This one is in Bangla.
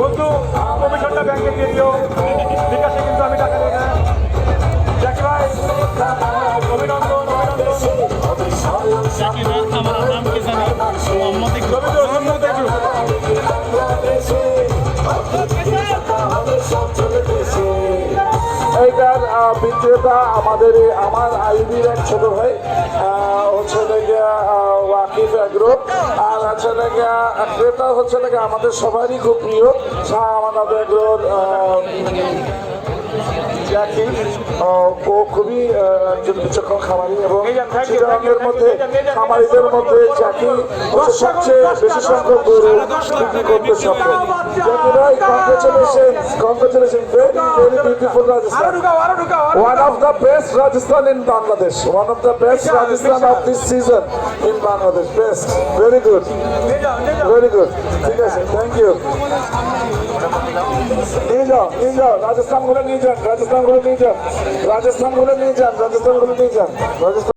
বন্ধু, কমিশনটা ব্যাংকে দিয়ে দিও। বিকাশে কিন্তু আমি টাকা দেবো না ভাই, অভিনন্দন এইটার বিক্রেতা আমাদের আমার আইবির এক ছোট ভাই হচ্ছে ওয়াকিফ এগ্রো আর হচ্ছে নাকি ক্রেতা হচ্ছে নাকি আমাদের সবারই খুব প্রিয়। শাহ আমানত এগ্রোর আহ, ও খুবই একজন বিচক্ষণ খামারি এবং you, মধ্যে খামারিদের মধ্যে জ্যাকি সবচেয়ে বেশি সংখ্যক গরু বিক্রি করতে সক্ষম ভাই congratulation congratulation very very beautiful Rajasthan Rajasthan in Bangladesh. One of the best Rajasthan of this season in Bangladesh. Best. Very good. নিয়ে যাও নিয়ে যাও Very good. ঠিক আছে থ্যাংক ইউ নিয়ে যাও নিয়ে যাও রাজস্থানগুলো নিয়ে যান রাজস্থানগুলো নিয়ে যান রাজস্থানগুলো নিয়ে যান রাজস্থানগুলো নিয়ে যান রাজস্থান